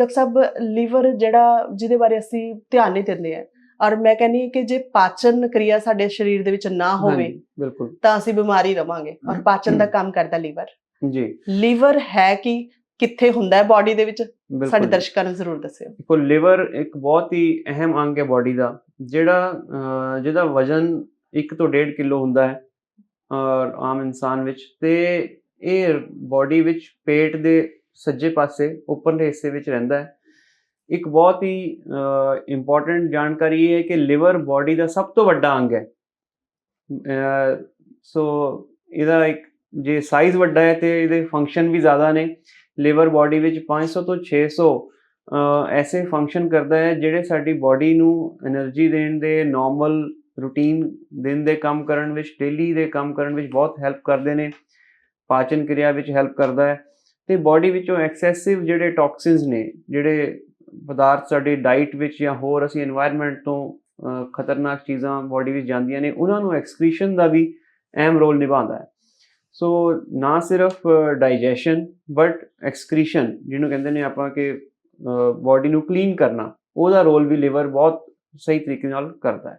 Doctor ਸਾਹਿਬ liver ਜਿਹੜਾ ਜਿਹਦੇ ਬਾਰੇ ਅਸੀਂ ਧਿਆਨ ਨਹੀਂ ਦਿੰਦੇ ਆ। ਔਰ ਮੈਂ ਕਹਿੰਨੀ ਕਿ ਜੇ ਪਾਚਨ ਕਿਰਿਆ ਸਾਡੇ ਸਰੀਰ ਦੇ ਵਿੱਚ ਨਾ ਹੋਵੇ ਬਿਲਕੁਲ। ਤਾਂ ਅਸੀਂ ਬਿਮਾਰੀ ਰਵਾਂਗੇ ਔਰ ਪਾਚਨ ਦਾ ਕੰਮ ਕਰਦਾ ਲੀਵਰ। ਜੀ। ਲੀਵਰ ਹੈ ਕਿ? ਕਿੱਥੇ ਹੁੰਦਾ ਹੈ ਬਾਡੀ ਦੇ ਵਿੱਚ? ਸਾਡੇ ਦਰਸ਼ਕਾਂ ਨੂੰ ਜ਼ਰੂਰ ਦੱਸਿਓ। ਦੇਖੋ ਲਿਵਰ ਇੱਕ ਬਹੁਤ ਹੀ ਅਹਿਮ ਅੰਗ ਹੈ ਬਾਡੀ ਦਾ ਜਿਹੜਾ ਜਿਹਦਾ ਵਜ਼ਨ 1 ਤੋਂ 1.5 ਕਿਲੋ ਹੁੰਦਾ ਹੈ ਔਰ ਆਮ ਇਨਸਾਨ ਵਿੱਚ। ਤੇ ਇਹ ਬਾਡੀ ਵਿੱਚ ਪੇਟ ਦੇ ਸੱਜੇ ਪਾਸੇ, ਉੱਪਰਲੇ ਹਿੱਸੇ ਵਿੱਚ ਰਹਿੰਦਾ ਹੈ। ਇੱਕ ਬਹੁਤ ਹੀ ਇੰਪੋਰਟੈਂਟ ਜਾਣਕਾਰੀ ਇਹ ਹੈ ਕਿ ਲਿਵਰ ਬਾਡੀ ਦਾ ਸਭ ਤੋਂ ਵੱਡਾ ਅੰਗ ਹੈ। ਸੋ ਇਹਦਾ ਇੱਕ ਜੇ ਸਾਈਜ਼ ਵੱਡਾ ਹੈ ਤੇ ਇਹਦੇ ਫੰਕਸ਼ਨ ਵੀ ਜ਼ਿਆਦਾ ਨੇ। ਲਿਵਰ ਬਾਡੀ ਵਿੱਚ 500 ਤੋਂ 600 ਐਸੇ ਫੰਕਸ਼ਨ ਕਰਦਾ ਹੈ ਜਿਹੜੇ ਸਾਡੀ ਬਾਡੀ ਨੂੰ એનર્ਜੀ ਦੇਣ ਦੇ ਨਾਰਮਲ ਰੂਟੀਨ ਦਿਨ ਦੇ ਕੰਮ ਕਰਨ ਵਿੱਚ ਡੇਲੀ ਦੇ ਕੰਮ ਕਰਨ ਵਿੱਚ ਬਹੁਤ ਹੈਲਪ ਕਰਦੇ ਨੇ। ਪਾਚਨ ਕਿਰਿਆ ਵਿੱਚ ਹੈਲਪ ਕਰਦਾ ਹੈ। ਤੇ ਬਾਡੀ ਵਿੱਚੋਂ ਐਕਸੈਸਿਵ ਜਿਹੜੇ ਟੌਕਸਿਨਸ ਨੇ, ਜਿਹੜੇ ਪਦਾਰਥ ਸਾਡੇ ਡਾਈਟ ਵਿੱਚ ਜਾਂ ਹੋਰ ਅਸੀਂ এনवायरमेंट ਤੋਂ ਖਤਰਨਾਕ ਚੀਜ਼ਾਂ ਬਾਡੀ ਵਿੱਚ ਜਾਂਦੀਆਂ ਨੇ, ਉਹਨਾਂ ਨੂੰ ਐਕਸਕ੍ਰੀਸ਼ਨ ਦਾ ਵੀ ਅਹਿਮ ਰੋਲ ਨਿਭਾਉਂਦਾ ਹੈ। ਸੋ ਨਾ ਸਿਰਫ ਡਾਈਜੈਸ਼ਨ ਬਟ ਐਕਸਕ੍ਰੀਸ਼ਨ ਜਿਹਨੂੰ ਕਹਿੰਦੇ ਨੇ ਆਪਾਂ ਕਿ ਬਾਡੀ ਨੂੰ ਕਲੀਨ ਕਰਨਾ, ਉਹਦਾ ਰੋਲ ਵੀ ਲਿਵਰ ਬਹੁਤ ਸਹੀ ਤਰੀਕੇ ਨਾਲ ਕਰਦਾ ਹੈ।